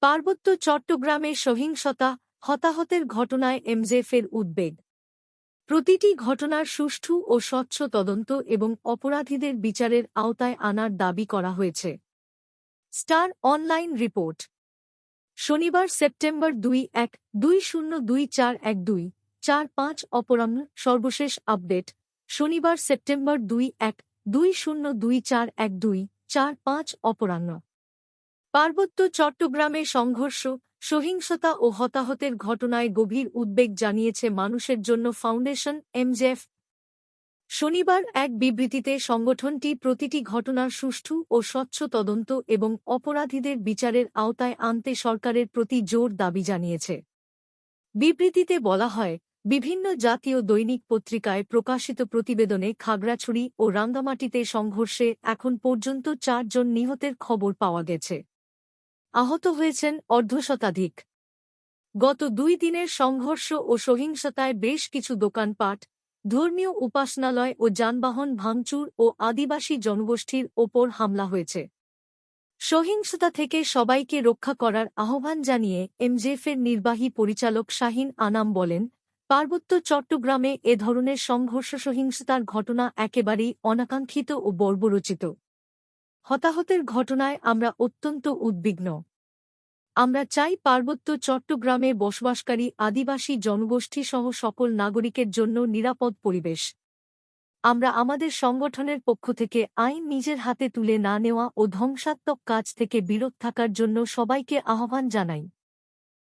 পার্বত্য চট্টগ্রামে সহিংসতা, হতাহতের ঘটনায় এমজেফের উদ্বেগ। প্রতিটি ঘটনার সুষ্ঠু ও স্বচ্ছ তদন্ত এবং অপরাধীদের বিচারের আওতায় আনার দাবি করা হয়েছে। Star online report. শনিবার সেপ্টেম্বর দুই এক দুই শূন্য দুই চার এক দুই চার পাঁচ অপরাহ্ন সর্বশেষ আপডেট। শনিবার সেপ্টেম্বর দুই এক দুই শূন্য দুই চার এক দুই চার পাঁচ অপরাহ্ন। পার্বত্য চট্টগ্রামে সংঘর্ষ, সহিংসতা ও হতাহতের ঘটনায় গভীর উদ্বেগ জানিয়েছে মানুষের জন্য ফাউন্ডেশন এমজেফ শনিবার এক বিবৃতিতে সংগঠনটি প্রতিটি ঘটনার সুষ্ঠু ও স্বচ্ছ তদন্ত এবং অপরাধীদের বিচারের আওতায় আনতে সরকারের প্রতি জোর দাবি জানিয়েছে। বিবৃতিতে বলা হয়, বিভিন্ন জাতীয় দৈনিক পত্রিকায় প্রকাশিত প্রতিবেদনে খাগড়াছড়ি ও রাঙ্গামাটিতে সংঘর্ষে এখন পর্যন্ত চারজন নিহতের খবর পাওয়া গেছে। আহত হয়েছেন অর্ধশতাধিক। গত দুই দিনের সংঘর্ষ ও সহিংসতায় বেশ কিছু দোকানপাট, ধর্মীয় উপাসনালয় ও যানবাহন ভাঙচুর ও আদিবাসী জনগোষ্ঠীর ওপর হামলা হয়েছে। সহিংসতা থেকে সবাইকে রক্ষা করার আহ্বান জানিয়ে এমজেফের নির্বাহী পরিচালক শাহিন আনাম বলেন, পার্বত্য চট্টগ্রামে এ ধরনের সংঘর্ষ সহিংসতার ঘটনা একেবারেই অনাকাঙ্ক্ষিত ও বর্বরচিত। হতাহতের ঘটনায় আমরা অত্যন্ত উদ্বিগ্ন। আমরা চাই পার্বত্য চট্টগ্রামে বসবাসকারী আদিবাসী জনগোষ্ঠী সহ সকল নাগরিকের জন্য নিরাপদ পরিবেশ। আমরা আমাদের সংগঠনের পক্ষ থেকে আইন নিজের হাতে তুলে না নেওয়া ও ধ্বংসাত্মক কাজ থেকে বিরত থাকার জন্য সবাইকে আহ্বান জানাই।